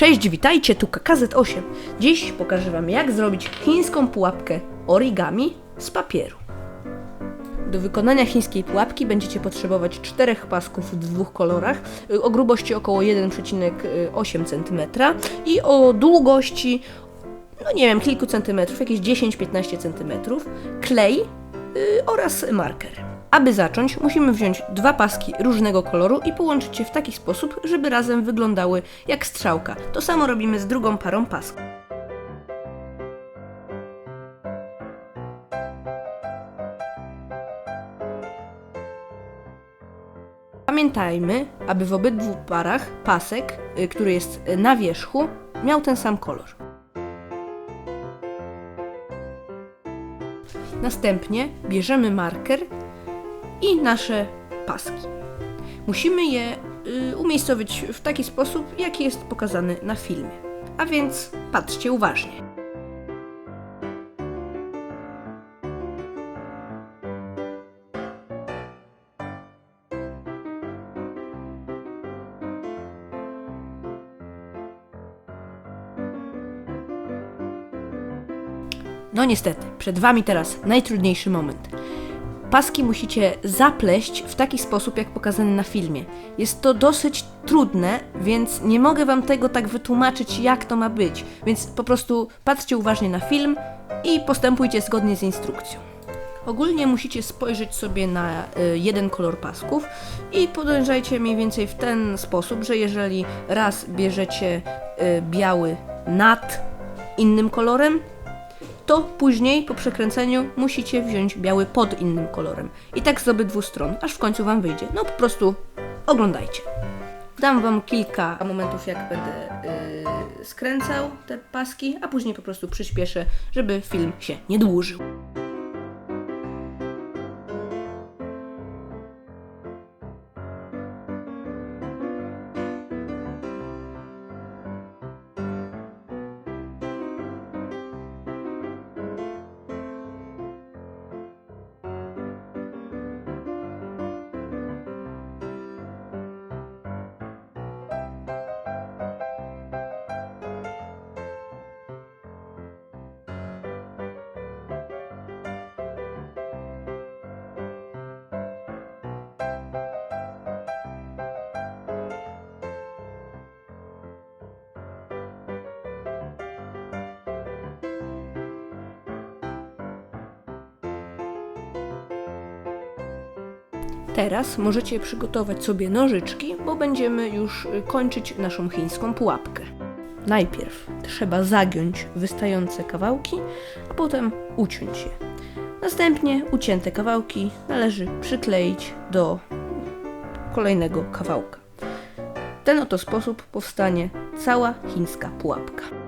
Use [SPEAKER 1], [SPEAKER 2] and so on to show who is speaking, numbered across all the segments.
[SPEAKER 1] Cześć, witajcie, tu KKZ8. Dziś pokażę Wam jak zrobić chińską pułapkę origami z papieru. Do wykonania chińskiej pułapki będziecie potrzebować czterech pasków w dwóch kolorach y, o grubości około 1,8 cm i o długości, no nie wiem, kilku centymetrów, jakieś 10-15 cm, klej yy, oraz marker. Aby zacząć, musimy wziąć dwa paski różnego koloru i połączyć je w taki sposób, żeby razem wyglądały jak strzałka. To samo robimy z drugą parą pasków. Pamiętajmy, aby w obydwu parach pasek, y, który jest na wierzchu, miał ten sam kolor. Następnie bierzemy marker i nasze paski. Musimy je y, umiejscowić w taki sposób, jaki jest pokazany na filmie. A więc patrzcie uważnie. No niestety, przed Wami teraz najtrudniejszy moment. Paski musicie zapleść w taki sposób, jak pokazany na filmie. Jest to dosyć trudne, więc nie mogę Wam tego tak wytłumaczyć, jak to ma być. Więc po prostu patrzcie uważnie na film i postępujcie zgodnie z instrukcją. Ogólnie musicie spojrzeć sobie na y, jeden kolor pasków i podążajcie mniej więcej w ten sposób, że jeżeli raz bierzecie y, biały nad innym kolorem, to później po przekręceniu musicie wziąć biały pod innym kolorem. I tak z obydwu stron, aż w końcu Wam wyjdzie. No po prostu oglądajcie. Dam Wam kilka momentów, jak będę yy, skręcał te paski, a później po prostu przyspieszę, żeby film się nie dłużył. Teraz możecie przygotować sobie nożyczki, bo będziemy już y, kończyć naszą chińską pułapkę. Najpierw trzeba zagiąć wystające kawałki, a potem uciąć je. Następnie ucięte kawałki należy przykleić do kolejnego kawałka. W ten oto sposób powstanie cała chińska pułapka.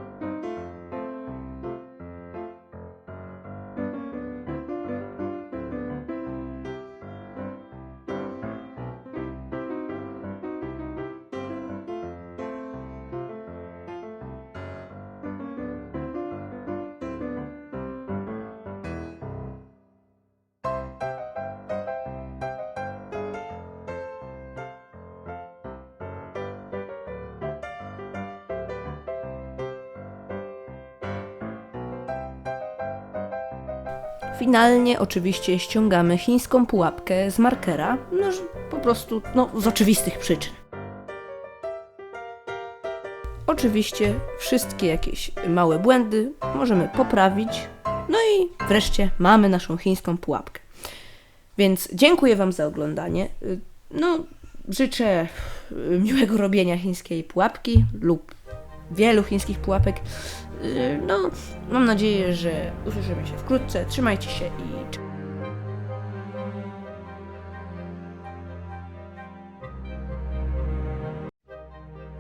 [SPEAKER 1] Finalnie oczywiście ściągamy chińską pułapkę z markera, no po prostu no, z oczywistych przyczyn. Oczywiście wszystkie jakieś małe błędy możemy poprawić. No i wreszcie mamy naszą chińską pułapkę. Więc dziękuję Wam za oglądanie. No, życzę miłego robienia chińskiej pułapki lub wielu chińskich pułapek. No, mam nadzieję, że usłyszymy się wkrótce. Trzymajcie się i cześć.